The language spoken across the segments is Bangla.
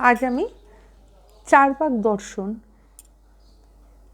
আজ আমি চারবাক দর্শন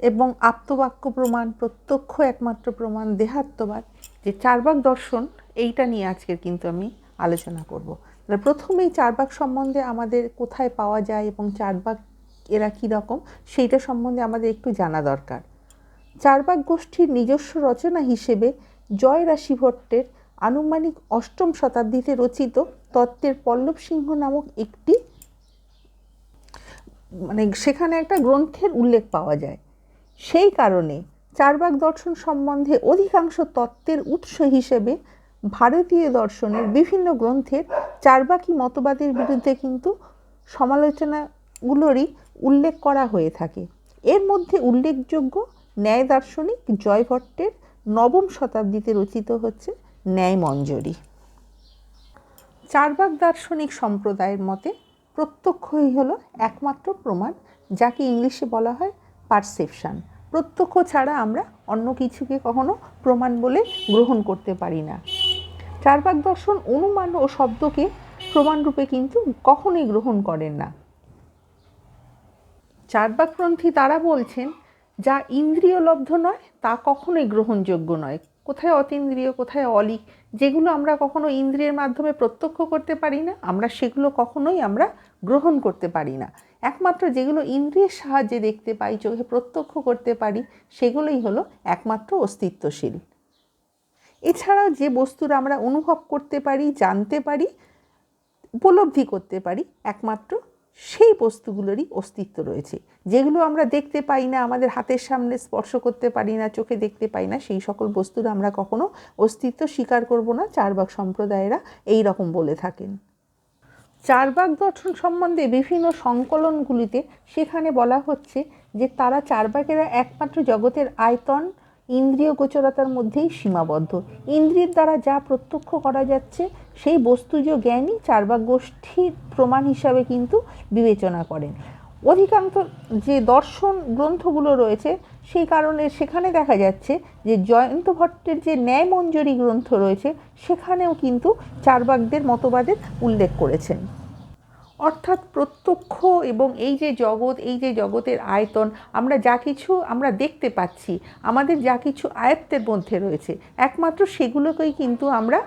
এবং আপ্তবাক্য প্রমাণ, প্রত্যক্ষ একমাত্র প্রমাণ, দেহাত্মবাদ, যে চারবাক দর্শন, এইটা নিয়ে আজকের কিন্তু আমি আলোচনা করব। তাহলে প্রথমেই চারবাক সম্বন্ধে আমাদের কোথায় পাওয়া যায় এবং চারবাক এরা কী রকম, সেইটা সম্বন্ধে আমাদের একটু জানা দরকার। চারবাক গোষ্ঠীর নিজস্ব রচনা হিসেবে জয় রাশি ভট্টের আনুমানিক অষ্টম শতাব্দীতে রচিত তত্ত্বের পল্লব সিংহ নামক একটি মানে সেখানে একটা গ্রন্থের উল্লেখ পাওয়া যায়। সেই কারণে চারবাক দর্শন সম্বন্ধে অধিকাংশ তত্ত্বের উৎস হিসেবে ভারতীয় দর্শনের বিভিন্ন গ্রন্থের চারবাকি মতবাদের বিরুদ্ধে কিন্তু সমালোচনাগুলোরই উল্লেখ করা হয়ে থাকে। এর মধ্যে উল্লেখযোগ্য ন্যায় দার্শনিক জয়ভট্টের নবম শতাব্দীতে রচিত হচ্ছে ন্যায় মঞ্জরি। চারবাক দার্শনিক সম্প্রদায়ের মতে প্রত্যক্ষই হলো একমাত্র প্রমাণ, যাকে ইংলিশে বলা হয় পারসেপশান। প্রত্যক্ষ ছাড়া আমরা অন্য কিছুকে কখনো প্রমাণ বলে গ্রহণ করতে পারি না। চারবাক দর্শন অনুমান ও শব্দকে প্রমাণরূপে কিন্তু কখনোই গ্রহণ করেন না। চারবাকপন্থী তারা বলছেন যা ইন্দ্রিয়লব্ধ নয়, তা কখনোই গ্রহণযোগ্য নয়। কোথায় অতীন্দ্রিয়, কোথায় অলিক, যেগুলো আমরা কখনো ইন্দ্রিয়ের মাধ্যমে প্রত্যক্ষ করতে পারি না, আমরা সেগুলো কখনোই আমরা গ্রহণ করতে পারি না। একমাত্র যেগুলো ইন্দ্রিয়ের সাহায্যে দেখতে পাই, চোখে প্রত্যক্ষ করতে পারি, সেগুলোই হলো একমাত্র অস্তিত্বশীল। এছাড়াও যে বস্তুর আমরা অনুভব করতে পারি, জানতে পারি, উপলব্ধি করতে পারি, একমাত্র সেই বস্তুগুলোরই অস্তিত্ব রয়েছে। যেগুলো আমরা দেখতে পাই না, আমাদের হাতের সামনে স্পর্শ করতে পারি না, চোখে দেখতে পাই না, সেই সকল বস্তুর আমরা কখনো অস্তিত্ব স্বীকার করব না চারবাক সম্প্রদায়েরা এই রকম বলে থাকেন। চারবাক দর্শন সম্বন্ধে বিভিন্ন সংকলনগুলিতে সেখানে বলা হচ্ছে যে তারা চারবাকেরা একমাত্র জগতের আয়তন ইন্দ্রিয় গোচরতার মধ্যেই সীমাবদ্ধ। ইন্দ্রিয়ের দ্বারা যা প্রত্যক্ষ করা যাচ্ছে, সেই বস্তুজ জ্ঞানই চারবাক গোষ্ঠীর প্রমাণ হিসাবে কিন্তু বিবেচনা করেন। অধিকাংশ যে দর্শন গ্রন্থগুলো রয়েছে, সেই কারণে সেখানে দেখা যাচ্ছে যে জয়ন্ত ভট্টের যে ন্যায় মঞ্জুরি গ্রন্থ রয়েছে, সেখানেও কিন্তু চারবাকদের মতবাদের উল্লেখ করেছেন। অর্থাৎ প্রত্যক্ষ এবং এই যে জগৎ, এই যে জগতের আয়তন, আমরা যা কিছু আমরা দেখতে পাচ্ছি, আমাদের যা কিছু আয়ত্তের মধ্যে রয়েছে, একমাত্র সেগুলোকেই কিন্তু আমরা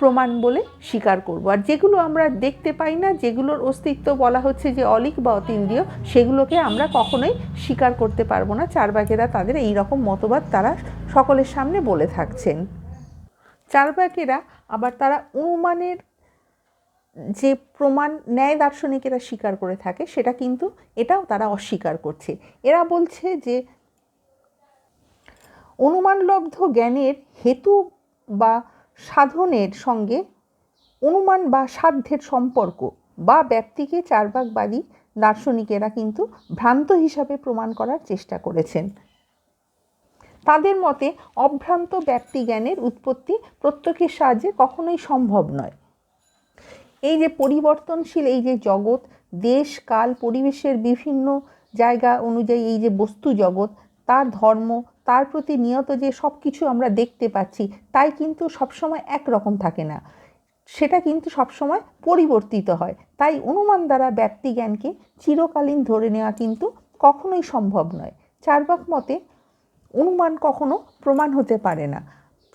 প্রমাণ বলে স্বীকার করব। আর যেগুলো আমরা দেখতে পাই না, যেগুলোর অস্তিত্ব বলা হচ্ছে যে অলিক বা অতীন্দ্রিয়, সেগুলোকে আমরা কখনোই স্বীকার করতে পারব না। চারবাকেরা তাদের এই রকম মতবাদ তারা সকলের সামনে বলে থাকছেন। চারবাকেরা আবার তারা অনুমানের যে প্রমাণ ন্যায় দার্শনিকেরা স্বীকার করে থাকে, সেটা কিন্তু এটাও তারা অস্বীকার করছে। এরা বলছে যে অনুমানলব্ধ জ্ঞানের হেতু বা সাধনের সঙ্গে অনুমান বা সাধ্যের সম্পর্ক বা ব্যক্তিকে চারবাকবাদী দার্শনিকেরা কিন্তু ভ্রান্ত হিসাবে প্রমাণ করার চেষ্টা করেছেন। তাদের মতে অভ্রান্ত ব্যক্তি জ্ঞানের উৎপত্তি প্রত্যেকের সাহায্যে কখনোই সম্ভব নয়। এই যে পরিবর্তনশীল, এই যে জগৎ, দেশ, কাল, পরিবেশের বিভিন্ন জায়গা অনুযায়ী এই যে বস্তু জগৎ, তার ধর্ম, তার প্রতি নিয়ত যে সব কিছু আমরা দেখতে পাচ্ছি, তাই কিন্তু সবসময় একরকম থাকে না। সেটা কিন্তু সবসময় পরিবর্তিত হয়। তাই অনুমান দ্বারা ব্যক্তি জ্ঞানকে চিরকালীন ধরে নেওয়া কিন্তু কখনোই সম্ভব নয়। চারবাক মতে, অনুমান কখনো প্রমাণ হতে পারে না।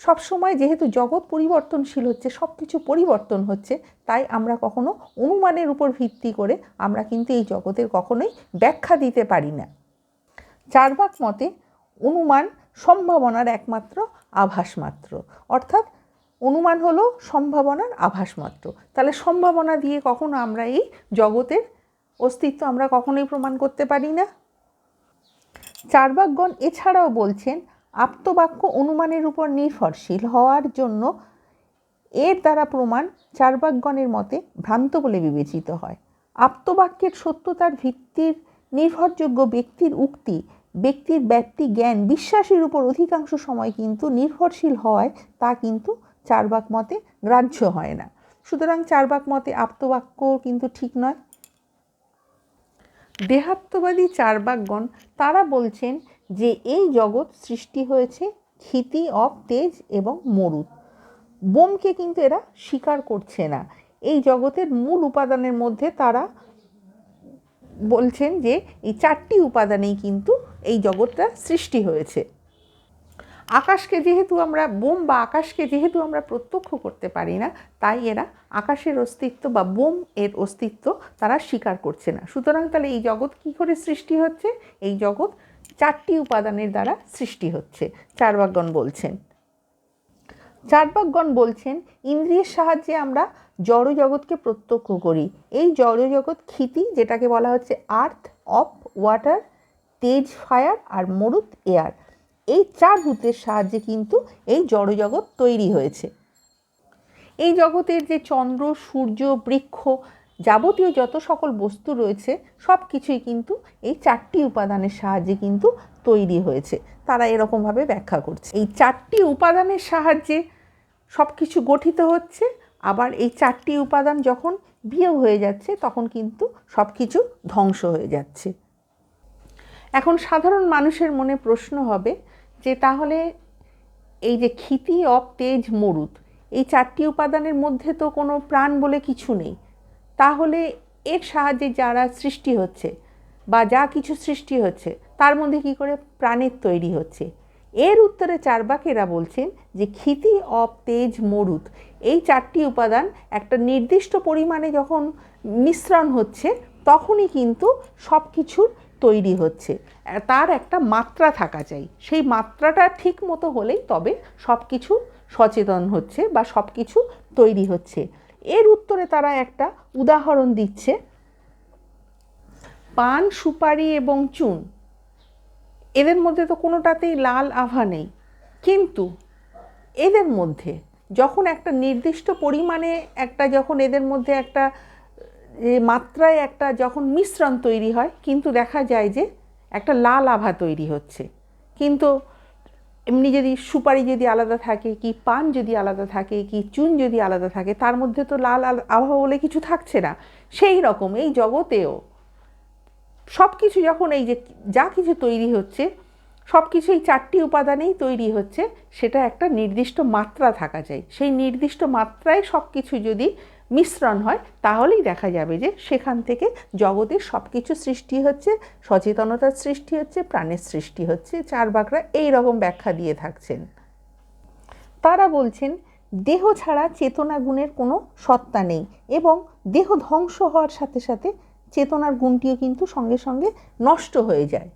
সবসময় যেহেতু জগৎ পরিবর্তনশীল হচ্ছে সব কিছু পরিবর্তন হচ্ছে, তাই আমরা কখনো অনুমানের উপর ভিত্তি করে আমরা কিন্তু এই জগতের কখনোই ব্যাখ্যা দিতে পারি না। চারবাক মতে অনুমান সম্ভাবনার একমাত্র আভাস মাত্র। অর্থাৎ অনুমান হলো সম্ভাবনার আভাস মাত্র। তাহলে সম্ভাবনা দিয়ে কখনো আমরা এই জগতের অস্তিত্ব আমরা কখনোই প্রমাণ করতে পারি না। চারবাকগণ এছাড়াও বলছেন আপ্তবাক্য অনুমানের উপর নির্ভরশীল হওয়ার জন্য এর দ্বারা প্রমাণ চারবাকগণের মতে ভ্রান্ত বলে বিবেচিত হয়। আপ্তবাক্যের সত্যতার ভিত্তির নির্ভরযোগ্য ব্যক্তির উক্তি, ব্যক্তির ব্যক্তি জ্ঞান, বিশ্বাসের উপর অধিকাংশ সময় কিন্তু নির্ভরশীল হওয়ায় তা কিন্তু চারবাক মতে গ্রাহ্য হয় না। সুতরাং চারবাক মতে আপ্তবাক্য কিন্তু ঠিক নয়। দেহাত্মবাদী চারবাকগণ তারা বলছেন যে এই জগৎ সৃষ্টি হয়েছে ক্ষিতি অব তেজ এবং মরুদ। বোমকে কিন্তু এরা স্বীকার করছে না। এই জগতের মূল উপাদানের মধ্যে তারা বলছেন যে এই চারটি উপাদানেই কিন্তু এই জগৎটা সৃষ্টি হয়েছে। আকাশকে যেহেতু আমরা, বোম বা আকাশকে যেহেতু আমরা প্রত্যক্ষ করতে পারি না, তাই এরা আকাশের অস্তিত্ব বা বোম এর অস্তিত্ব তারা স্বীকার করছে না। সুতরাং তাহলে এই জগৎ কী করে সৃষ্টি হচ্ছে? এই জগৎ চারটি উপাদানের দ্বারা সৃষ্টি হচ্ছে। চারবাকগণ বলছেন। চারবাকগণ বলছেন, ইন্দ্রিয়ের সাহায্যে আমরা জড় জগৎকে প্রত্যক্ষ করি। এই জড় জগৎ ক্ষিতি, যেটাকে বলা হচ্ছে আর্থ অফ ওয়াটার, তেজ, ফায়ার আর মরুত, এয়ার। এই চার ভূতের সাহায্যে কিন্তু এই জড়জগৎ তৈরি হয়েছে। এই জগতের যে চন্দ্র, সূর্য, বৃক্ষ যাবতীয় যত সকল বস্তু রয়েছে সব কিছুই কিন্তু এই চারটি উপাদানের সাহায্যে কিন্তু তৈরি হয়েছে। তারা এরকমভাবে ব্যাখ্যা করছে। এই চারটি উপাদানের সাহায্যে সব কিছু গঠিত হচ্ছে, আবার এই চারটি উপাদান যখন বিয়ে হয়ে যাচ্ছে, তখন কিন্তু সব কিছু ধ্বংস হয়ে যাচ্ছে। এখন সাধারণ মানুষের মনে প্রশ্ন হবে যে তাহলে এই যে ক্ষিতি অপ তেজ মরুত এই চারটি উপাদানের মধ্যে তো কোনো প্রাণ বলে কিছু নেই। তাহলে এর সাহায্যে যারা সৃষ্টি হচ্ছে বা যা কিছু সৃষ্টি হচ্ছে, তার মধ্যে কি করে প্রাণের তৈরি হচ্ছে? এর উত্তরে চারবাকেরা বলছেন যে ক্ষিতি অপ তেজ মরুত। এই চারটি উপাদান একটা নির্দিষ্ট পরিমাণে যখন মিশ্রণ হচ্ছে, তখনই কিন্তু সব কিছুর তৈরি হচ্ছে। তার একটা মাত্রা থাকা চাই। সেই মাত্রাটা ঠিক মতো হলেই তবে সব কিছু সচেতন হচ্ছে বা সব কিছু তৈরি হচ্ছে। এর উত্তরে তারা একটা উদাহরণ দিচ্ছে। পান, সুপারি এবং চুন। এদের মধ্যে তো কোনোটাতেই লাল আভা নেই। কিন্তু এদের মধ্যে যখন একটা নির্দিষ্ট পরিমাণে একটা যখন এদের মধ্যে একটা মাত্রায় একটা যখন মিশ্রণ তৈরি হয়, কিন্তু দেখা যায় যে একটা লাল আভা তৈরি হচ্ছে। কিন্তু এমনি যদি সুপারি যদি আলাদা থাকে, কি পান যদি আলাদা থাকে, কি চুন যদি আলাদা থাকে, তার মধ্যে তো লাল আবহাওয়া বলে কিছু থাকছে না। সেই রকম এই জগতেও। সব কিছু যখন এই যে যা কিছু তৈরি হচ্ছে সব কিছু এই চারটি উপাদানেই তৈরি হচ্ছে, সেটা একটা নির্দিষ্ট মাত্রা থাকা চাই। সেই নির্দিষ্ট মাত্রায় সব কিছু যদি মিশ্রণ হয়, তাহলেই দেখা যাবে যে সেখান থেকে জগতের সব কিছু সৃষ্টি হচ্ছে, সচেতনতার সৃষ্টি হচ্ছে, প্রাণের সৃষ্টি হচ্ছে, চার বাকরা এই রকম ব্যাখ্যা দিয়ে থাকছেন। তারা বলছেন, দেহ ছাড়া চেতনা গুণের কোনো সত্তা নেই এবং দেহ ধ্বংস হওয়ার সাথে সাথে চেতনার গুণটিও কিন্তু সঙ্গে সঙ্গে নষ্ট হয়ে যায়।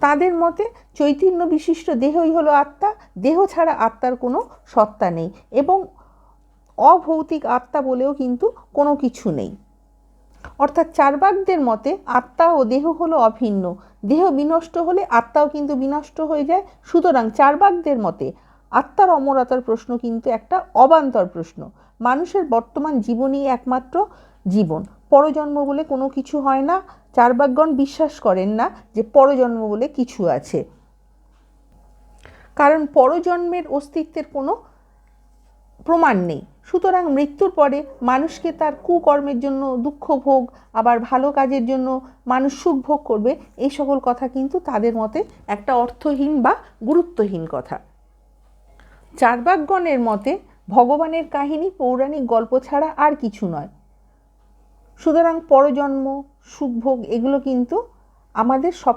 তাদের মতে চৈতন্য বিশিষ্ট দেহই হলো আত্মা, দেহ ছাড়া আত্মার কোনো সত্তা নেই এবং অভৌতিক আত্মা বলেও কিন্তু কোনো কিছু নেই। অর্থাৎ চারবাকদের মতে আত্মা ও দেহ হলো অভিন্ন। দেহ বিনষ্ট হলে আত্মাও কিন্তু বিনষ্ট হয়ে যায়। সুতরাং চারবাকদের মতে আত্মার অমরতার প্রশ্ন কিন্তু একটা অবান্তর প্রশ্ন। মানুষের বর্তমান জীবনই একমাত্র জীবন। পরজন্ম বলে কোনো কিছু হয় না। চারবাকগণ বিশ্বাস করেন না যে পরজন্ম বলে কিছু আছে। কারণ পরজন্মের অস্তিত্বের কোনো প্রমাণ নেই। সুতরাং মৃত্যুর পরে মানুষকে তার কুকর্মের জন্য, দুঃখ ভোগ, আবার ভালো কাজের জন্য মানুষ সুখ ভোগ করবে, এই সকল কথা কিন্তু তাদের মতে একটা অর্থহীন বা গুরুত্বহীন কথা। চারবাকগণের মতে, ভগবানের কাহিনী পৌরাণিক গল্প ছাড়া আর কিছু নয়। সুতরাং পরজন্ম সুখভোগ এগুলো কিন্তু আমাদের সব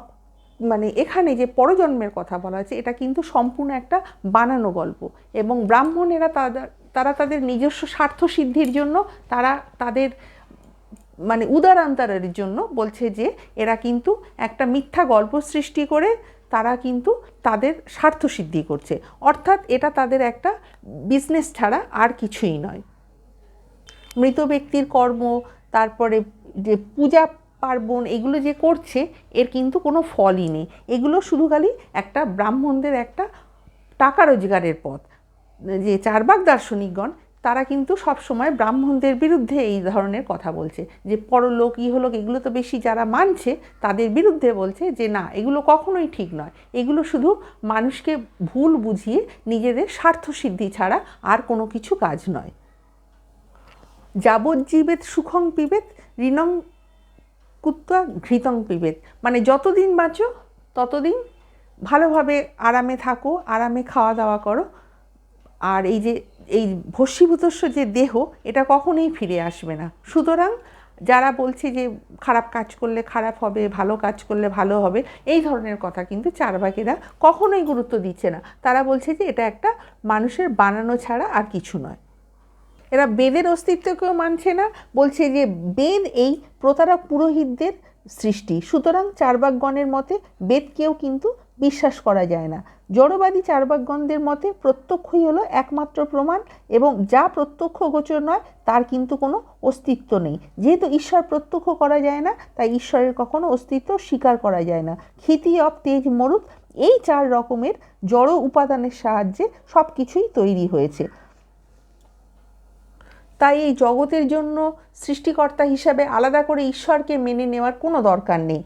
মানে এখানে যে পরজন্মের কথা বলা আছে, এটা কিন্তু সম্পূর্ণ একটা বানানো গল্প এবং ব্রাহ্মণেরা তাদের তারা তাদের নিজস্ব স্বার্থ সিদ্ধির জন্য, তারা তাদের মানে উদারান্তরের জন্য বলছে যে, এরা কিন্তু একটা মিথ্যা গল্প সৃষ্টি করে তারা কিন্তু তাদের স্বার্থ সিদ্ধি করছে। অর্থাৎ এটা তাদের একটা বিজনেস ছাড়া আর কিছুই নয়। মৃত ব্যক্তির কর্ম, তারপরে যে পূজা পার্বণ এগুলো যে করছে, এর কিন্তু কোনো ফলই নেই। এগুলো শুধু খালি একটা ব্রাহ্মণদের একটা টাকা রোজগারের পথ। যে চারবাক দার্শনিকগণ, তারা কিন্তু সবসময় ব্রাহ্মণদের বিরুদ্ধে এই ধরনের কথা বলছে। যে পরলোক, ইহলোক, এগুলো তো বেশি যারা মানছে, তাদের বিরুদ্ধে বলছে যে না, এগুলো কখনোই ঠিক নয়। এগুলো শুধু মানুষকে ভুল বুঝিয়ে নিজেদের স্বার্থসিদ্ধি ছাড়া আর কোনো কিছু কাজ নয়। যাবজ্জীবেত সুখং পিবেত ঋণং কুত্তা ঘৃতং পিবেত মানে যতদিন বাঁচো, ততদিন ভালোভাবে আরামে থাকো, আরামে খাওয়া দাওয়া করো আর এই যে, এই ভস্মীভূতস্ব যে দেহ, এটা কখনোই ফিরে আসবে না। সুতরাং যারা বলছে যে খারাপ কাজ করলে খারাপ হবে, ভালো কাজ করলে ভালো হবে, এই ধরনের কথা কিন্তু চারবাকেরা কখনোই গুরুত্ব দিচ্ছে না। তারা বলছে যে এটা একটা মানুষের বানানো ছাড়া আর কিছু নয়। এরা বেদের অস্তিত্বকেও মানছে না, বলছে যে বেদ এই প্রতারক পুরোহিতদের সৃষ্টি। সুতরাং চারবাকগণের মতে বেদকেও কিন্তু বিশ্বাস করা যায় না। জড়বাদী চারবাকগণদের মতে প্রত্যক্ষই হলো একমাত্র প্রমাণ এবং যা প্রত্যক্ষ গোচর নয় তার কিন্তু কোনো অস্তিত্ব নেই। যেহেতু ঈশ্বর প্রত্যক্ষ করা যায় না, তাই ঈশ্বরের কখনো অস্তিত্ব স্বীকার করা যায় না। ক্ষিতি অব তেজ মরুত এই চার রকমের জড় উপাদানের সাহায্যে সব কিছুই তৈরি হয়েছে। তাই এই জগতের জন্য সৃষ্টিকর্তা হিসাবে আলাদা করে ঈশ্বরকে মেনে নেওয়ার কোনো দরকার নেই।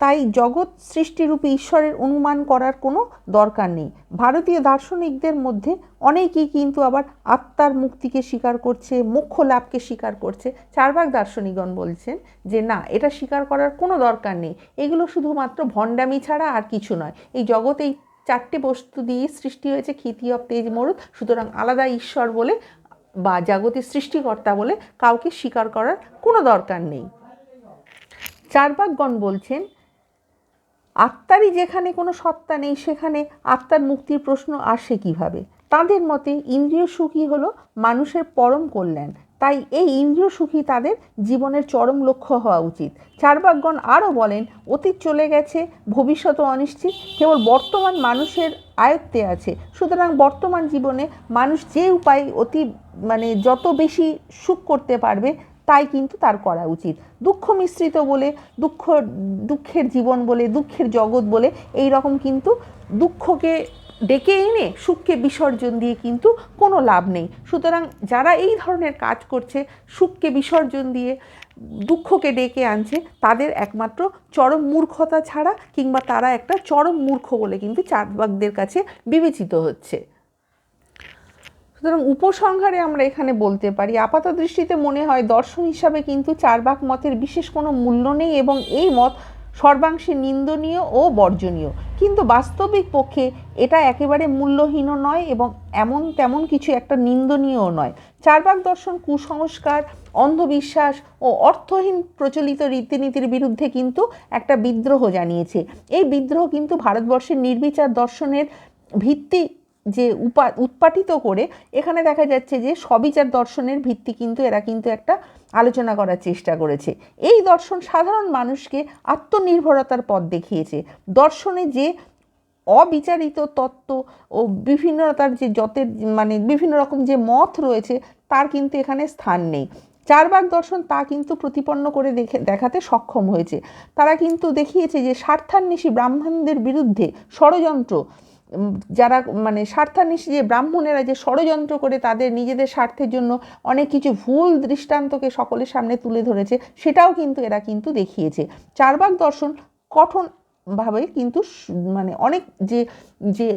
তাই জগৎ সৃষ্টিরূপী ঈশ্বরের অনুমান করার কোনো দরকার নেই। ভারতীয় দার্শনিকদের মধ্যে অনেকেই কিন্তু আবার আত্মার মুক্তিকে স্বীকার করছে, মোক্ষ লাভকে স্বীকার করছে। চারবাক দার্শনিকগণ বলছেন যে, না, এটা স্বীকার করার কোনো দরকার নেই। এগুলো শুধুমাত্র ভণ্ডামি ছাড়া আর কিছু নয়। এই জগৎ এই চারটে বস্তু দিয়ে সৃষ্টি হয়েছে, ক্ষিতি অব তেজ, মরুদ। সুতরাং আলাদা ঈশ্বর বলে বা জাগতিক সৃষ্টিকর্তা বলে কাউকে স্বীকার করার কোনো দরকার নেই। চারবাকগণ বলছেন আত্মারই যেখানে কোনো সত্তা নেই, সেখানে আত্মার মুক্তির প্রশ্ন আসে কীভাবে? তাদের মতে ইন্দ্রিয় সুখী হলো মানুষের পরম কল্যাণ। তাই এই ইন্দ্রিয় সুখী তাদের জীবনের চরম লক্ষ্য হওয়া উচিত। চারবাকগণ আরও বলেন, অতীত চলে গেছে, ভবিষ্যৎ অনিশ্চিত, কেবল বর্তমান মানুষের আয়ত্তে আছে। সুতরাং বর্তমান জীবনে মানুষ যে উপায় অতি মানে যত বেশি সুখ করতে পারবে তাই কিন্তু তার করা উচিত। দুঃখ মিশ্রিত বলে, দুঃখ, দুঃখের জীবন বলে, দুঃখের জগৎ বলে এই রকম কিন্তু দুঃখকে ডেকে এনে সুখকে বিসর্জন দিয়ে কিন্তু কোনো লাভ নেই। সুতরাং যারা এই ধরনের কাজ করছে, সুখকে বিসর্জন দিয়ে দুঃখকে ডেকে আনছে, তাদের একমাত্র চরম মূর্খতা ছাড়া কিংবা তারা একটা চরম মূর্খ বলে কিন্তু চাঁদবাগদের কাছে বিবেচিত হচ্ছে। সুতরাং উপসংহারে আমরা এখানে বলতে পারি, আপাত দৃষ্টিতে মনে হয় দর্শন হিসাবে কিন্তু চারবাক মতের বিশেষ কোনো মূল্য নেই এবং এই মত সর্বাংশে নিন্দনীয় ও বর্জনীয়। কিন্তু বাস্তবিক পক্ষে এটা একেবারে মূল্যহীন নয় এবং এমন তেমন কিছু একটা নিন্দনীয়ও নয়। চারবাক দর্শন কুসংস্কার, অন্ধবিশ্বাস ও অর্থহীন প্রচলিত রীতিনীতির বিরুদ্ধে কিন্তু একটা বিদ্রোহ জানিয়েছে। এই বিদ্রোহ কিন্তু ভারতবর্ষের নির্বিচার দর্শনের ভিত্তি যে উপা, উৎপাটিত করে এখানে দেখা যাচ্ছে যে সবিচার দর্শনের ভিত্তি কিন্তু এরা কিন্তু একটা আলোচনা করার চেষ্টা করেছে। এই দর্শন সাধারণ মানুষকে আত্মনির্ভরতার পথ দেখিয়েছে। দর্শনে যে অবিচারিত তত্ত্ব ও বিভিন্নতার যে যতের মানে বিভিন্ন রকম যে মত রয়েছে তার কিন্তু এখানে স্থান নেই। চারবাক দর্শন তা কিন্তু প্রতিপন্ন করে দেখে, দেখাতে সক্ষম হয়েছে। তারা কিন্তু দেখিয়েছে যে স্বার্থান্বেষী ব্রাহ্মণদের বিরুদ্ধে ষড়যন্ত্র যারা মানে স্বার্থানিস যে ব্রাহ্মণেরা যে ষড়যন্ত্র করে তাদের নিজেদের স্বার্থের জন্য অনেক কিছু ভুল দৃষ্টান্তকে সকলের সামনে তুলে ধরেছে, সেটাও কিন্তু এরা কিন্তু দেখিয়েছে। চারবাক দর্শন কঠোরভাবে কিন্তু মানে অনেক যে যে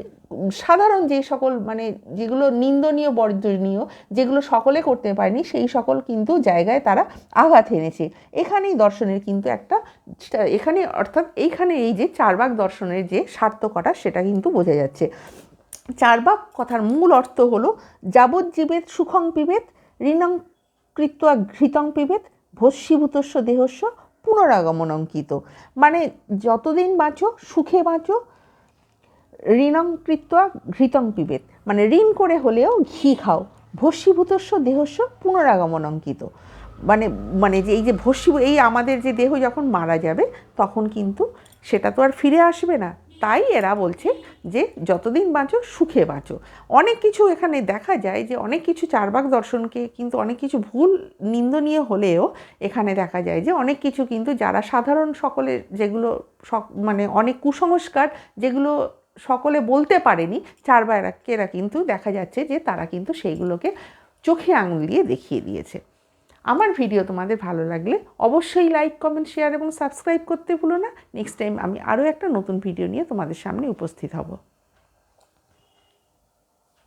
সাধারণ যে সকল মানে যেগুলো নিন্দনীয়, বর্জনীয়, যেগুলো সকলে করতে পারেনি, সেই সকল কিন্তু জায়গায় তারা আঘাত এনেছে এখানেই দর্শনের কিন্তু একটা এখানে অর্থাৎ এইখানে এই যে চারবাক দর্শনের যে সার্থকতা, সেটা কিন্তু বোঝা যাচ্ছে। চারবাক কথার মূল অর্থ হলো, যাবজ্জীবেদ সুখং পিবেত, ঋণং কৃত্বা ঘৃতং পিবেত, ভস্মীভূতস্ব দেহস্য পুনরাগমন অঙ্কিত মানে যতদিন বাঁচো, সুখে বাঁচো ঋণং কৃত্বা ঘৃতং পিবেত। মানে ঋণ করে হলেও ঘি খাও। ভস্মীভূতস্ব দেহস্য পুনরাগমন অঙ্কিত। মানে মানে যে এই যে ভস্মী, এই আমাদের যে দেহ যখন মারা যাবে, তখন কিন্তু সেটা তো আর ফিরে আসবে না। তাই এরা বলছে যে যতদিন বাঁচো, সুখে বাঁচো। অনেক কিছু এখানে দেখা যায় যে অনেক কিছু চারবাক দর্শনকে কিন্তু অনেক কিছু ভুল, নিন্দনীয় হলেও এখানে দেখা যায় যে অনেক কিছু কিন্তু যারা সাধারণ সকলের যেগুলো মানে অনেক কুসংস্কার যেগুলো সকলে বলতে পারেনি চারবাকেরা কিন্তু দেখা যাচ্ছে যে তারা কিন্তু সেইগুলোকে চোখে আঙুল দিয়ে দেখিয়ে দিয়েছে। আমার ভিডিও তোমাদের ভালো লাগলে অবশ্যই লাইক কমেন্ট শেয়ার এবং সাবস্ক্রাইব করতে ভুলো না। নেক্সট টাইম আমি আরও একটা নতুন ভিডিও নিয়ে তোমাদের সামনে উপস্থিত হব।